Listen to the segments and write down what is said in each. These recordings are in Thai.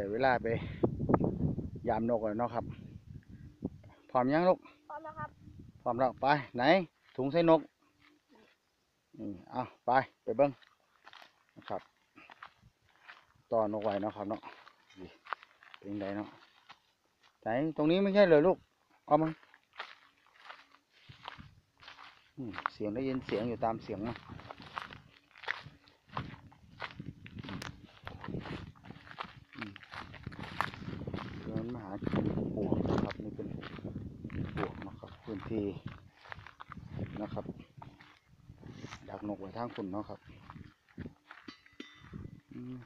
ได้เวลาไป ยามนกแล้วเนาะครับ พร้อมยังลูกพร้อมนะครับ พร้อมแล้วไปไหน ถุงใส่นกนี่เอาไปไปเบิ้งนะครับต่อนกไว้เนาะครับเนาะนี่เป็นไงเนาะไหนตรงนี้ไม่ใช่เลยลูกเอามาอืมเสียงได้ยินเสียงอยู่ตามเสียงเนาะอืมเดินมาหา กินปวกนะครับนี่เป็นปวกนะครับพื้นที่นะครับ ดักนกไว้ทางฝุ่นเนาะครับอืม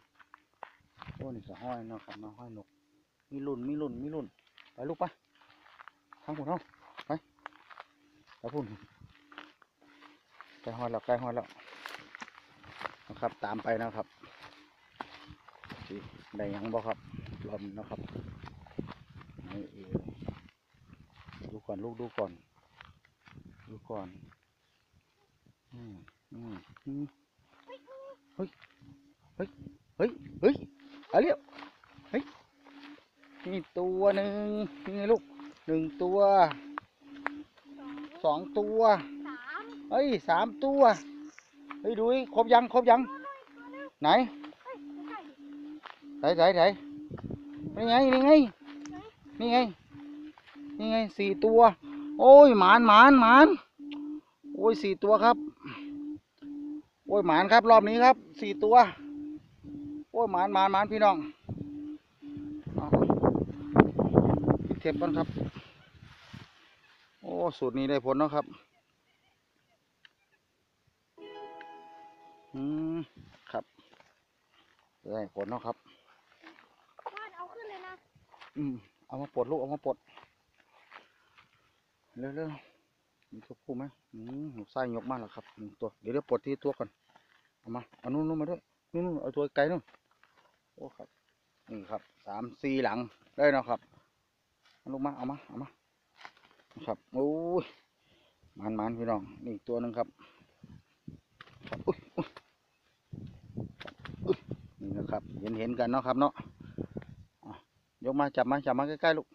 โอ้นี่ก็ห้อยเนาะครับมาห้อยนก มีรุ่นมีรุ่นมีรุ่นไปลูกไปทางฝุ่นเนาะไปไปฝุ่นใกล้ห้อยแล้วใกล้ห้อยแล้วนะครับตามไปนะครับได้ยังบ่ครับรอบนี้เนาะครับ นี่เองดูก่อนลูกดูก่อน ดูก่อนอืมอืมอืมเฮ้ยเฮ้ยเฮ้ยเฮ้ยเอาเรียบเฮ้ยนี่ตัวหนึ่งนี่ไงลูกหนึ่งตัวสองสองตัวสามเฮ้ยสามตัวเฮ้ยดูดิครบยังครบยัง ไหนเฮ้ยไม่ใช่ดิไหนไหนไหนนี่ไงนี่ไง นี่ไง นี่ไงสี่ตัว โอ้ยหมานหมานหมานโอ้ยสี่ตัวครับ โอ้ยหมานครับ รอบนี้ครับสี่ตัว โอ้ยหมานหมานหมานพี่น้องเอาปิดเทปก่อนครับ โอ้สูตรนี้ได้ผลเนาะครับ อืมครับได้ผลเนาะครับวาดเอาขึ้นเลยนะ อืม เอามาปลดลูกเอามาปลดเร็วเร็วมีตัวผู้ไหมอืมหนูไส้ยกมากแล้วครับหนึ่งตัวเดี๋ยวเดี๋ยวปลดที่ตัวก่อนเอามาเอานู่นนู่นมาด้วยนู่นเอาตัวไกลนู่นโอ้ครับนี่ครับสามสี่หลังได้นะครับลูกมาเอามาเอามาครับโอ้ยมันมันพี่น้องนี่ตัวหนึ่งครับอุ้ยอุ้ยนี่นะครับเห็นเห็นกันเนาะครับเนาะ ยกมาจับมาจับมาใกล้ๆลูก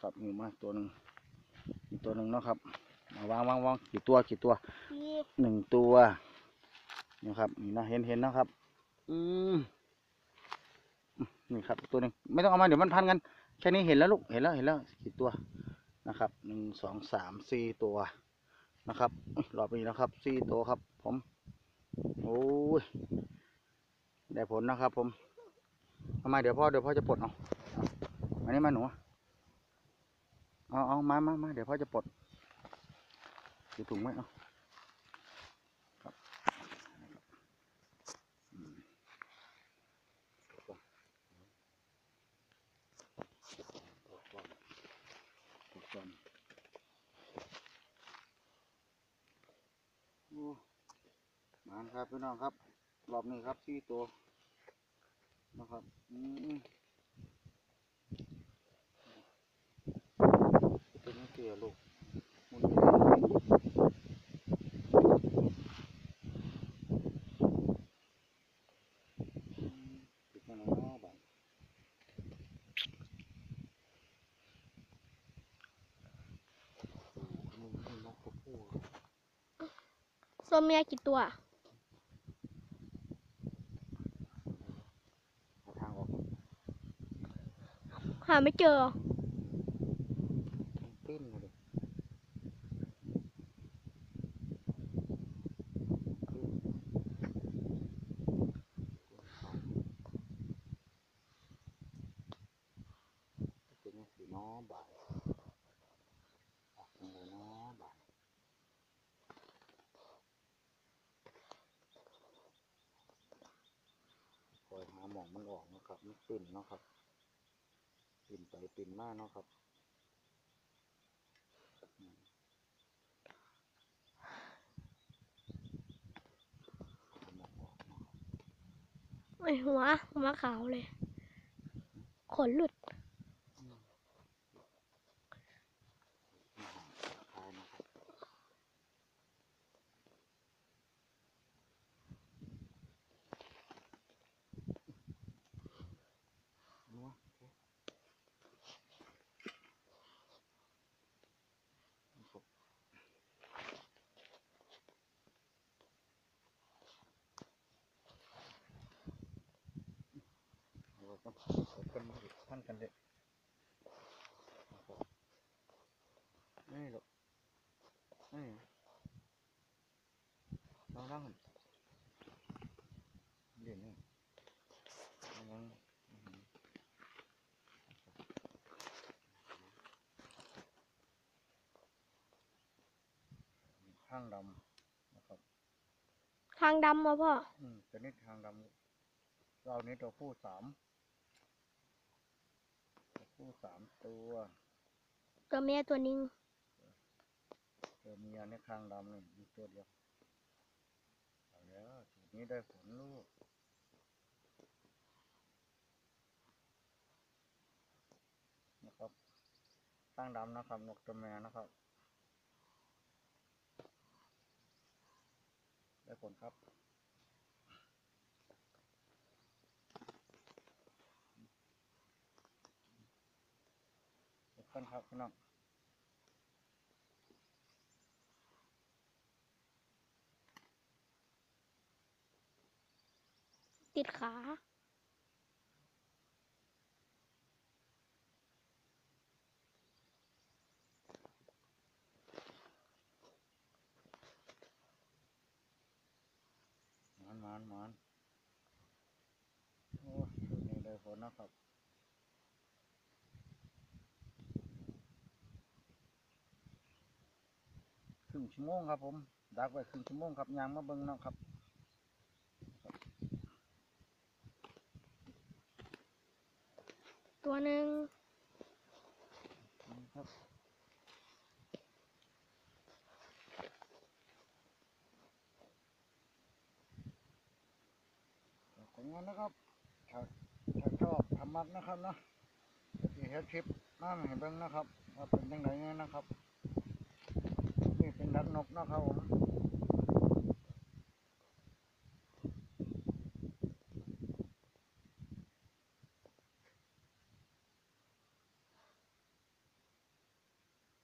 ครับมีมาตัวหนึ่งอีกตัวหนึ่งเนาะครับมาวางวางวางกี่ตัวกี่ตัวสี่หนึ่งตัวนี่ครับนี่นะเห็นเห็นนะครับ อืมอืมนี่ครับอีกตัวหนึ่งไม่ต้องเอามาเดี๋ยวมันพันกันแค่นี้เห็นแล้วลูกเห็นแล้วเห็นแล้วกี่ตัวนะครับหนึ่งสองสามสี่ตัวนะครับอุ๊ยรอบนี้นะครับสี่ตัวครับ ผมโอ้ยได้ผลนะครับ ผมเอามาเดี๋ยวพ่อเดี๋ยวพ่อจะปลดเอาเอันนี้มาหนูเอาเอามามามาเดี๋ยวพ่อจะปลดถือถุงไว้เอาครับมถูกต้องถูกต้องโอ้มาครับพี่น้องครับ รอบนี้ครับสี่ตัวนะครับ อืม ตัวนี้เกลียลูกหมุนไปอืมติดมาแล้วเนาะบัดโอ้โหนี่นกตัวผู้ตัวเมียกี่ตัวหาทางออกหาไม่เจอ ปิ้นมาดิเป็นยังสีน้อบ่ายออกยังไงน้อบ่ายคอย หมองมันออกนะครับมันปิ่นเนาะครับปิ่นไปปิ่นมาเนาะครับไอยหัวหัวขาวเลย ขนหลุด คายนะครับ พันกันเด็กนี่ลูกนี่ลองนั่งเดี๋ยวนี้ลองอืมข้างดำนะครับ ทางดำมาพ่อ อืมตัวนี้ทางดำเรานี้ตัวผู้สาม ตัวผู้สามตัวตัวเมียตัวหนึงตัวเมียนี่ข้างดำนี่มีตัวเดียวเอาแล้วทีนี้ได้ผลลูกนะครับข้างดำนะครับนกตัวแม่นะครับ ได้ผลครับ เดี๋ยวกันครับพี่น้องติดขาหมานหมานหมานโอ้ยตัวนี้ได้ผลนะครับ ครึ่ง ชั่วโมงครับผมดักไว้ครึ่งชั่วโมงครับยางมาเบิ่งเนาะครับตัวหนึ่งนี่ครับผลงานนะครับถ้าถ้าชอบทำมักนะครับเนาะที่เฮ็ดคลิปนั่งให้เบิ่งนะครับว่าเป็นยังไงนะครับนี่เป็น ดักนกนะครับผม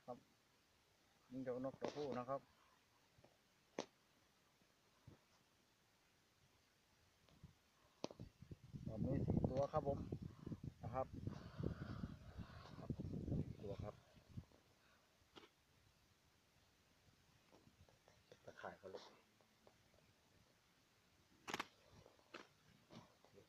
ครับนี่เดี๋ยวนกตัวผู้นะครับตอนนี้สี่ตัวครับผมนะครับ